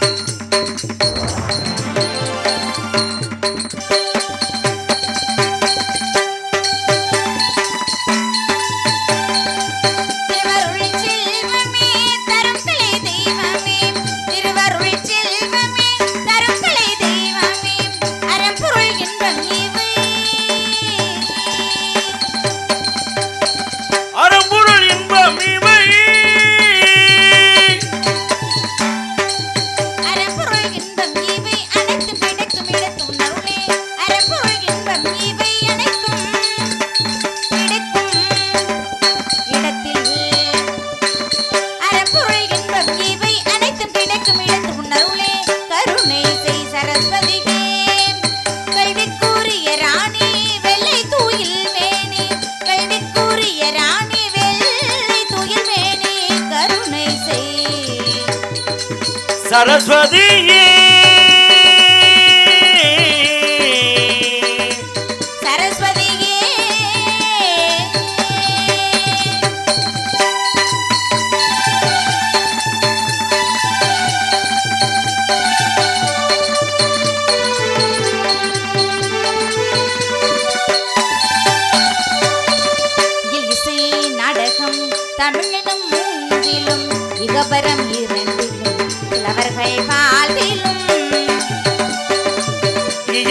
Música Saraswati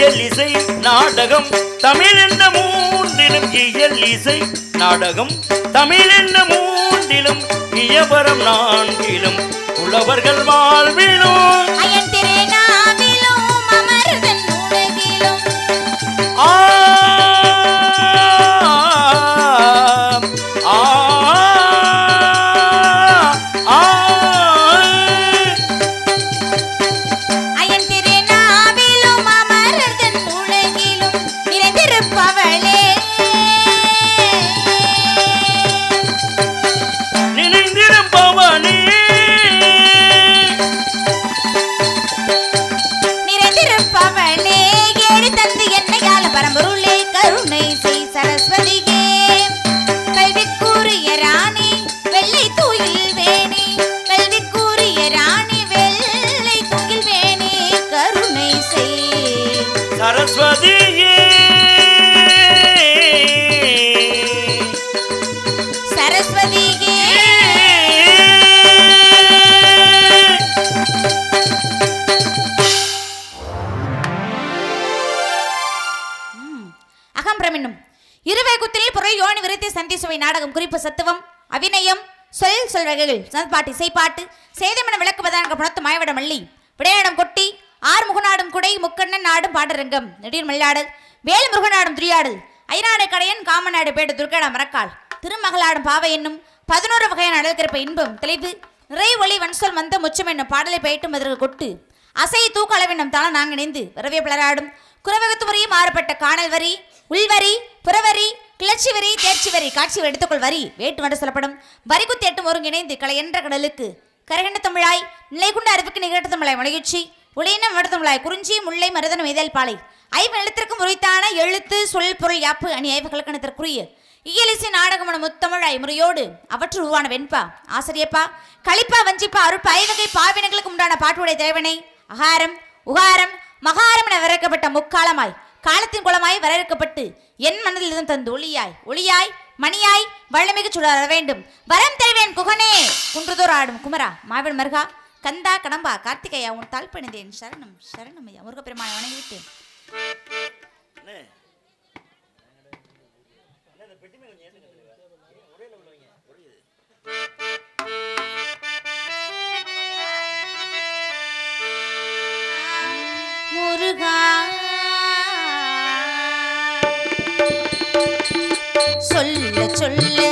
இயல் இசை நாடகம். தமிழ் என்ன மூன்றிலும் இயல் இசை நாடகம். தமிழ் என்ன மூன்றிலும் இயவரம் நான்கிலும். உழவர்கள் வாழ்விலும் பரம்பொருளே சொல் சொல்வகைகள் இசைப்பாட்டு சேதமென விளக்குவதாக புணத்து மாயவிட மல்லி விடையாடம் கொட்டி ஆறு முகநாடும் குடை முக்கண்ணன் நாடும் பாடரங்கம் நெடீர் மல்லாடல் வேலு முருகநாடும் துரியாடல் ஐநாடு கடையன் காமநாடு பேடு துர்கடா மரக்கால் திருமகளாடும் பாவை என்னும் பதினோரு வகையான அழகிருப்ப இன்பம் தெளிவு நிறை ஒளி வன்சொல் வந்த முச்சம் என்னும் பாடலை பயிட்டும் அதற்கு கொட்டு அசை தூக்க அளவினம் தளம் நாங்க இணைந்து விரவிய பிளராடும் குறவகத்து முறையும் மாறுபட்ட காணல் வரி உள்வரி புறவரி கிளர்ச்சி வரி தேர்ச்சி வரி காட்சி எடுத்துக்கொள் வரி. வேட்டு வண்டு சொல்லப்படும். வரிக்குத்து எட்டும் ஒருங்கிணைந்து கலையன்ற கடலுக்கு. கரகண்ட தமிழாய் நிலை கொண்ட அறிவுக்கு நிகழ்த்த தமிழாய் மொழியுச்சி. உளையினம் வடத்தமிழாய் குறிஞ்சி முல்லை மருதனம் இதழ் பாலை. ஐவ எழுத்திற்கும் உரித்தான எழுத்து சொல் பொருள் யாப்பு அணி ஐவ கலக்கணத்திற்குரிய இயலிசை நாடகமன முத்தமிழாய் முறையோடு அவற்று உருவான வெண்பா ஆசிரியப்பா களிப்பா வஞ்சிப்பா அருட்பா ஐவகை பாவினங்களுக்கு உண்டான பாட்டுடைய தேவனை. அகாரம் உகாரம் மகாரம் என விரக்கப்பட்ட முக்காலமாய். காலத்தின் குளமாய் வரவேற்கப்பட்டு என் மனதில் இருந்து தந்து ஒளியாய் ஒளியாய் மணியாய் வள்ளமிகு சுடர வேண்டும். வரம் தருவேன் குகனே. குன்றுதோர் ஆடும் குமரா மாவன் மருகா. கந்தா கடம்பா கார்த்திகையா உன் தாழ்ப்பணிந்தேன். சரணம் சரணம் ஐயா. முருகப்பெருமானை வணங்கிவிட்டேன். முருகா சொல்ல.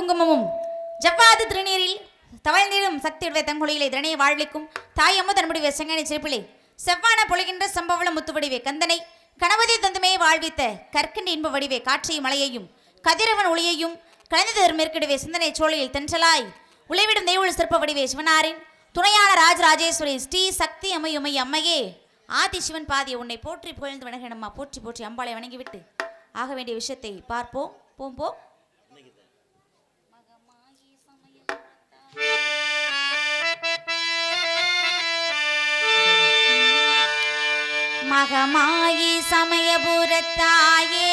குங்குமமும். ஜவ்வாது திருநீரில் தவழ்ந்திடும் சக்தியுடைய தங்குழியிலே திரணிய வாழ்விக்கும் தாயம்மு தன்னுடைய செங்கனி சிரிப்பிலே செவ்வான பொழுகின்ற சம்பவள முத்து வடிவே கந்தனை கணபதி தந்துமே வாழ்வித்த கற்கின்ற இன்ப வடிவே காற்றையும் மலையையும் கதிரவன் ஒளியையும் கலந்ததொரு மேற்கிடுவே சிந்தனை சோழியில் தென்றலாய். உளைவிடும் நெய்வுள் சிற்ப வடிவே சிவனாரின் துணையான ராஜராஜேஸ்வரி ஸ்ரீ சக்தி அம்மையுமை அம்மையே. ஆதி சிவன் பாதியை உன்னை போற்றி புகழ்ந்து வணங்கினம்மா போற்றி போற்றி அம்பாளை வணங்கிவிட்டு. ஆக வேண்டிய விஷயத்தை பார்ப்போம் போம்போம் மகமாயி சமயபுரத்தாயே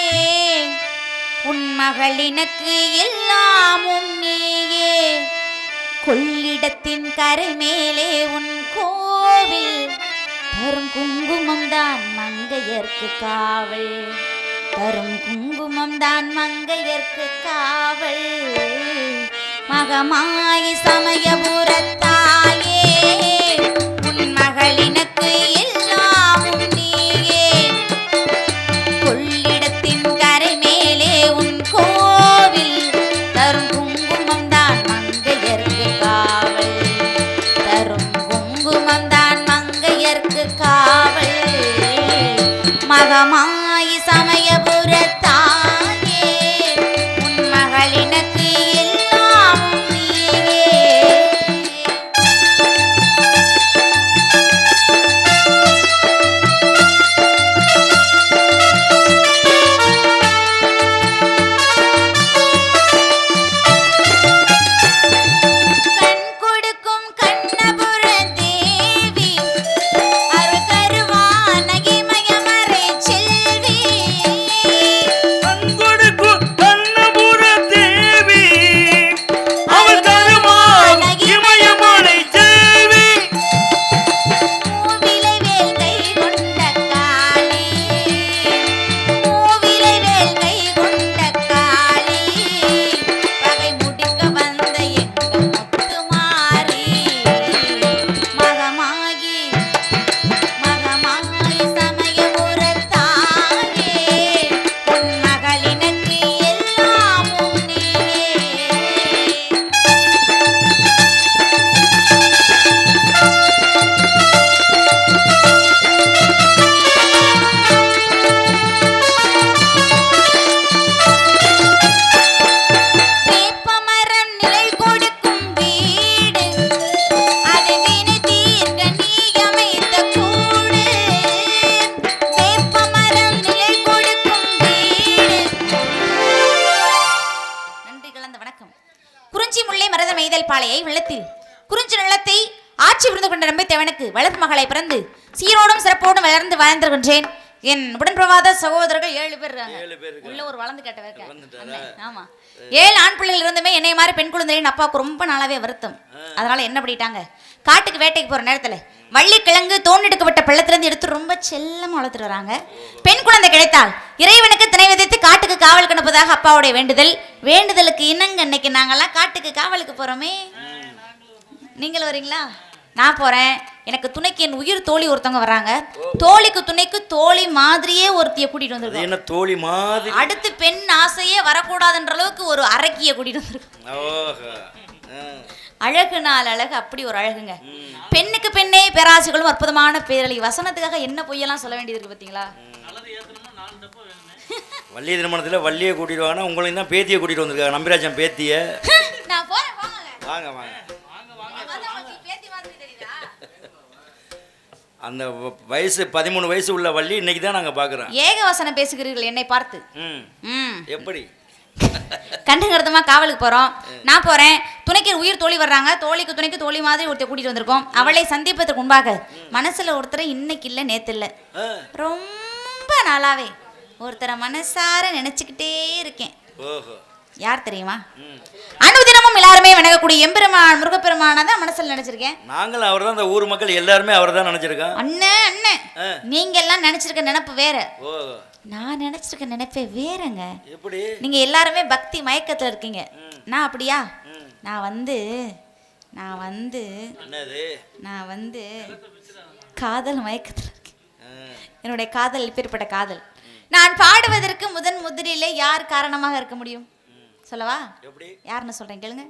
உன் மகளினுக்கு எல்லாமும் நீயே. கொள்ளிடத்தின் கரை மேலே உன் கோவில் தரும் குங்குமம் தான் மங்கையர்க்கு காவல். தரும் குங்குமம் தான் மங்கையர்க்கு காவல். மகமாயி சமயபுரத்தாயே உன் மகளினுக்கு எல்லாமும் புரிந்து கொண்ட நம்பி தேவனுக்கு வளர்ப்பு மகளை பிறந்து சீரோடும் சிறப்போடும் வளர்ந்து வாழ்ந்திருக்கின்றேன். என் உடன்பிரவாத சகோதரர்கள் ஏழு பேர் இருக்காங்க. உள்ள ஒரு வளர்ந்து கேட்டவர் ஆமா. ஏழு ஆண் பிள்ளைகள் இருந்துமே என்னை மாதிரி பெண் குழந்தைகளின் அப்பாவுக்கு ரொம்ப நாளாவே வருத்தம். அதனால என்ன பண்ணிட்டாங்க? காட்டுக்கு வேட்டைக்கு போற நேரத்துல வள்ளி கிழங்கு தோண்டெடுக்கப்பட்ட பள்ளத்திலிருந்து எடுத்து ரொம்ப செல்லமா வளர்த்துட்டு வராங்க. பெண் குழந்தை கிடைத்தால் இறைவனுக்கு திணை விதைத்து காட்டுக்கு காவல் கணுப்பதாக அப்பாவுடைய வேண்டுதல். வேண்டுதலுக்கு இணங்க இன்னைக்கு நாங்கெல்லாம் காட்டுக்கு காவலுக்கு போறோமே. நீங்கள் வரீங்களா? நான் போறேன். எனக்கு துணைக்கு என் உயிர் தோழி ஒருத்தவங்க வராங்க. தோழிக்கு துணைக்கு தோழி மாதிரியே ஒருத்திய கூட்டிட்டு அது வந்திருக்கோம். என்ன தோழி மாதிரி? அடுத்து பெண் ஆசையே வரக்கூடாதுன்ற அளவுக்கு ஒரு அரக்கிய கூட்டிட்டு ஆ. அழகு நாள் அழகு அப்படி ஒரு அழகுங்க. பெண்ணுக்கு பெண்ணே பேராசைகளும் அற்புதமான பேரழி வசனத்துக்காக என்ன பொய்யெல்லாம் சொல்ல வேண்டியது இருக்கு பாத்தீங்களா? வள்ளிய திருமணத்தில் வள்ளியை கூட்டிட்டு வாங்கன்னா உங்களையும் தான் பேத்தியை கூட்டிட்டு வந்திருக்காங்க. நம்பிராஜன் பேத்திய. நான் போறேன் வாங்க வாங்க வாங்க பேத்தி மாதிரி தெரியுதா அந்த வயசு பதிமூணு வயசு உள்ள வள்ளி இன்னைக்கு தான் நாங்கள் பார்க்குறோம் ஏக வசனம் பேசுகிறீர்கள் என்னை பார்த்து. ம். எப்படி? கண்டுங்கிறதுமா காவலுக்கு போறோம். நான் போறேன். துணைக்கு உயிர் தோழி வர்றாங்க. தோழிக்கு துணைக்கு தோழி மாதிரி ஒருத்தர் கூட்டிட்டு வந்திருக்கோம். அவளை சந்திப்பதற்கு முன்பாக மனசுல ஒருத்தரை இன்னைக்கு இல்ல நேத்து இல்ல. ரொம்ப நாளாவே ஒருத்தரை மனசார நினைச்சுக்கிட்டே இருக்கேன். ஓஹோ. யார் தெரியுமா? அனுதினமும் எல்லாருமே வணங்கக்கூடிய எம்பெருமான் முருகப்பெருமானை தான் மனசுல நினைச்சிருக்கேன். நாங்களும் அவர் தான் இந்த ஊர் மக்கள் எல்லாருமே அவர் தான் நினச்சிருக்கோம் அண்ணன் ஆ. நீங்க எல்லாம் நினைச்சிருக்க நினைப்பு வேற. நான் நினைச்சிருக்க நினைப்பே வேறங்க. எப்படி? நீங்க எல்லாருமே பக்தி மயக்கத்துல இருக்கீங்க. நான் அப்படியா. நான் வந்து நான் வந்து நான் வந்து காதல் மயக்கத்தில் இருக்கேன். என்னுடைய காதல் இப்பேற்பட்ட காதல். நான் பாடுவதற்கு முதன் முதலிலே யார் காரணமாக இருக்க முடியும்? சொல்லவா? எப்படி? யாருன்னு சொல்கிறேன் கேளுங்க.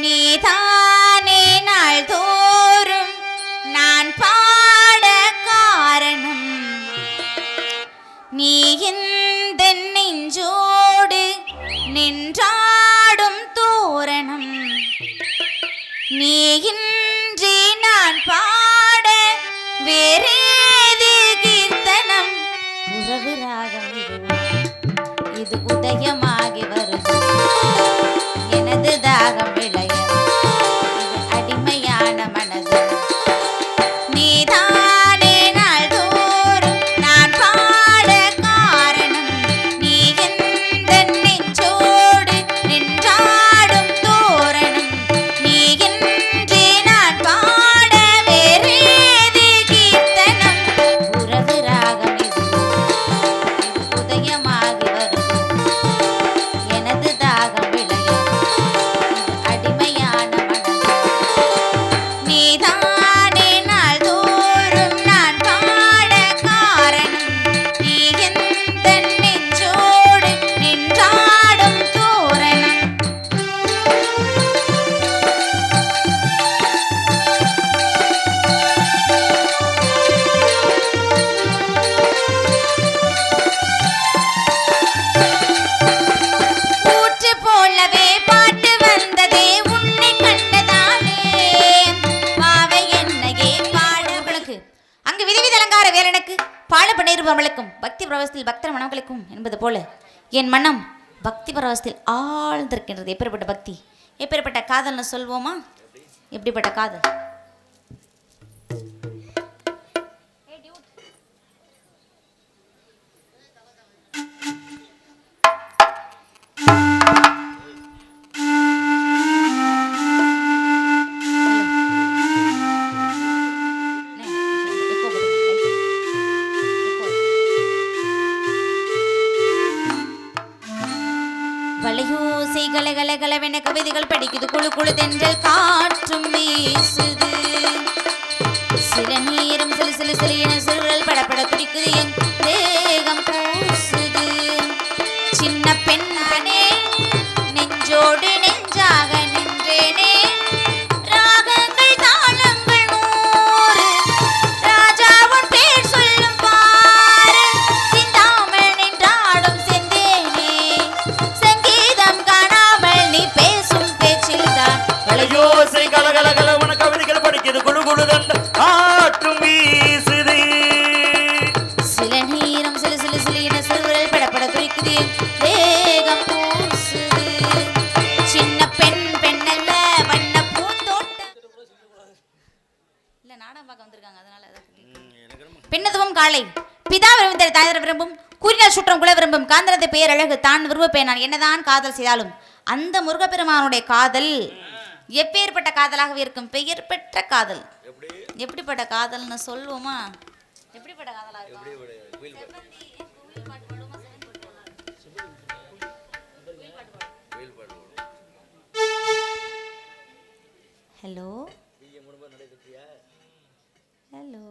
நீதானே நாள் தோறும் நான் பாட காரணம். நீ இந்த நெஞ்சோடு நின்றாடும் தோரணம். நீ வேறேது கீர்த்தனம் உறவு ராகம் இது உதயமாகி வரும். என் மனம் பக்தி பரவசத்தில் ஆழ்ந்திருக்கின்றது. எப்பேற்பட்ட பக்தி? எப்பேற்பட்ட காதல்னு சொல்வோமா? எப்படிப்பட்ட காதல்? பேரழகு தான் விரும்பப்பேன் நான். என்னதான் காதல் செய்தாலும் அந்த முருகப்பெருமானுடைய காதல் எப்பேற்பட்ட காதலாகவே இருக்கும்? பெயர் பெற்ற காதல் எப்படிப்பட்ட காதல்னு சொல்லுவோமா? எப்படிப்பட்ட காதலாக ஹலோ? ஹலோ?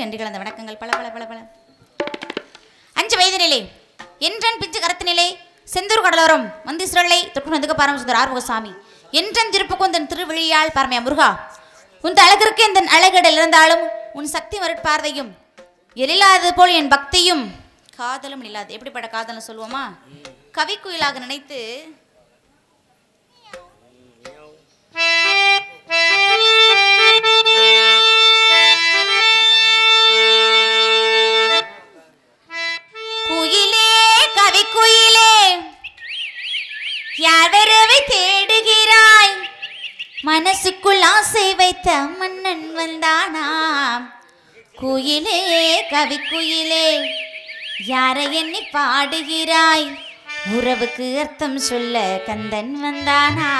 என்று என்று வணக்கங்கள். பல பல பல பல. அஞ்சு வயது நிலை. என்றன் பிஞ்சு கரத்து நிலை. செந்தூர் கடலோரம். மந்திசுரலை தொற்று வந்துக்க பரமசுந்தர் ஆர்வகசாமி என்றன் திருப்புக்குந்தன் திருவிழியால் பரமையா முருகா. உன் அழகிற்கு எந்த அழகிடல் இருந்தாலும் உன் சக்தி மறுட்பார்வையும் எழிலாதது போல் என் பக்தியும் காதலும் இல்லாது. எப்படிப்பட்ட காதலும் சொல்லுவோமா? கவிக்குயிலாக நினைத்து மனசுக்குள் ஆசை வைத்த மன்னன் வந்தானா? குயிலே கவி குயிலே யாரை எண்ணி பாடுகிறாய்? உறவுக்கு அர்த்தம் சொல்ல கந்தன் வந்தானா?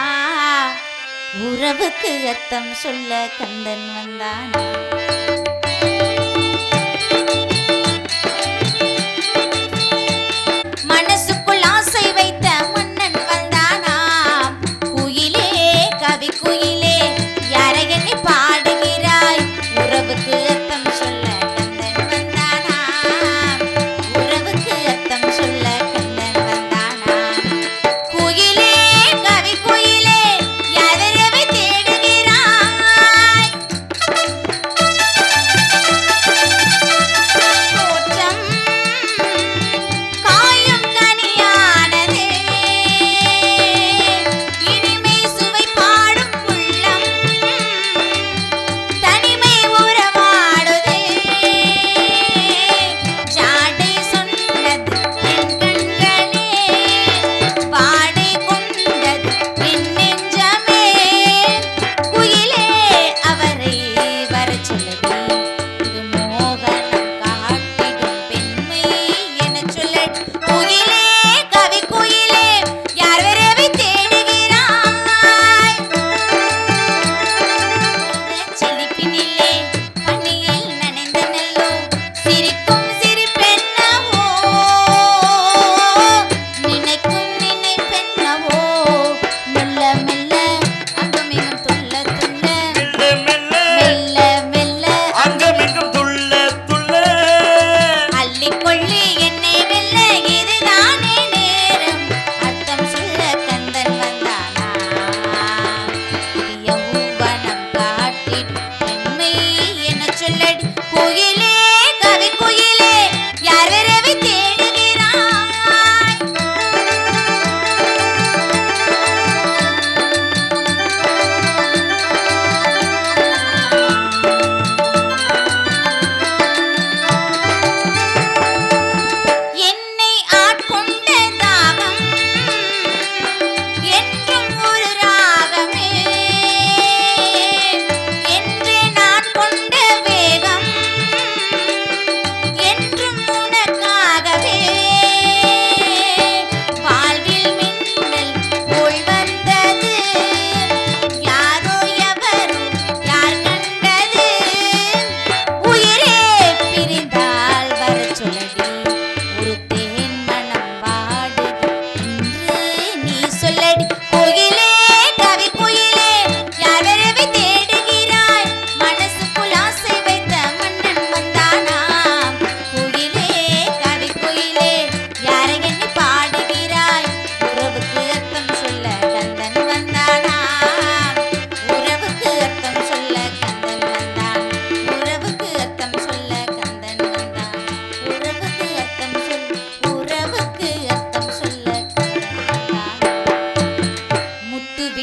உறவுக்கு அர்த்தம் சொல்ல கந்தன் வந்தானா?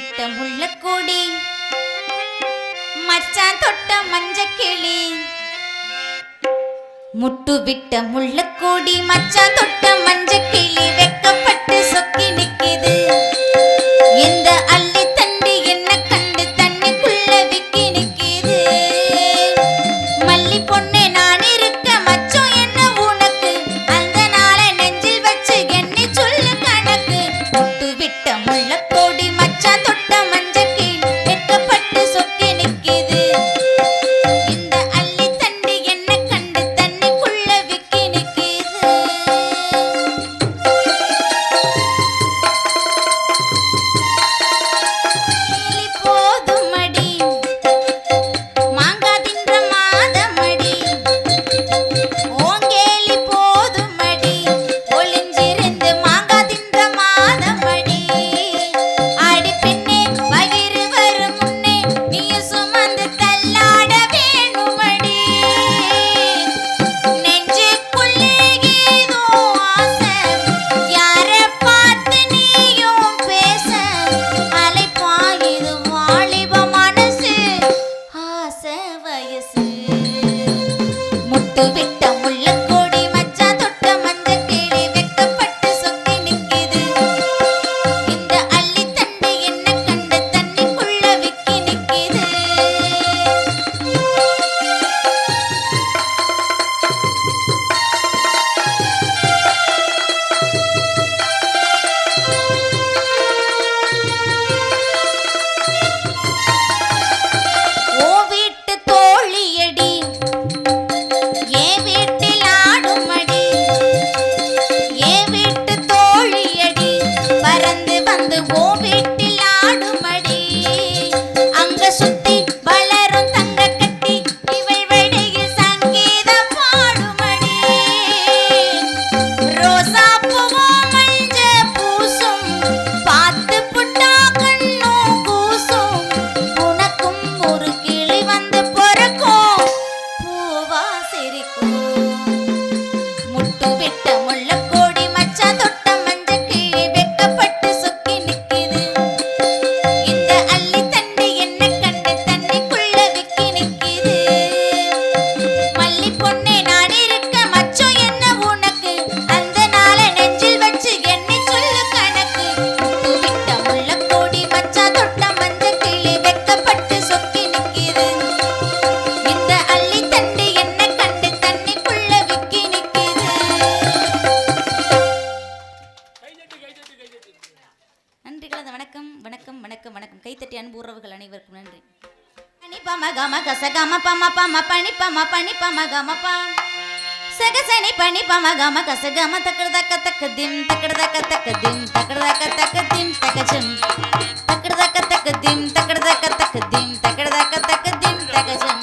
முத்தம் உள்ள கொடி. மச்சான் தொட்ட மஞ்ச கிளி. முட்டு விட்ட முள்ள கொடி. மச்சான் தொட்ட மஞ்ச கிளி. పని పమ గమ ప సగసని పని పమ గమ కస గమ తక్కడ దక్క తక్క దిం తక్కడ దక్క తక్క దిం తక్కడ దక్క తక్క దిం తక జం తక్కడ దక్క తక్క దిం తక్కడ దక్క తక్క దిం తక్కడ దక్క తక్క దిం తక జం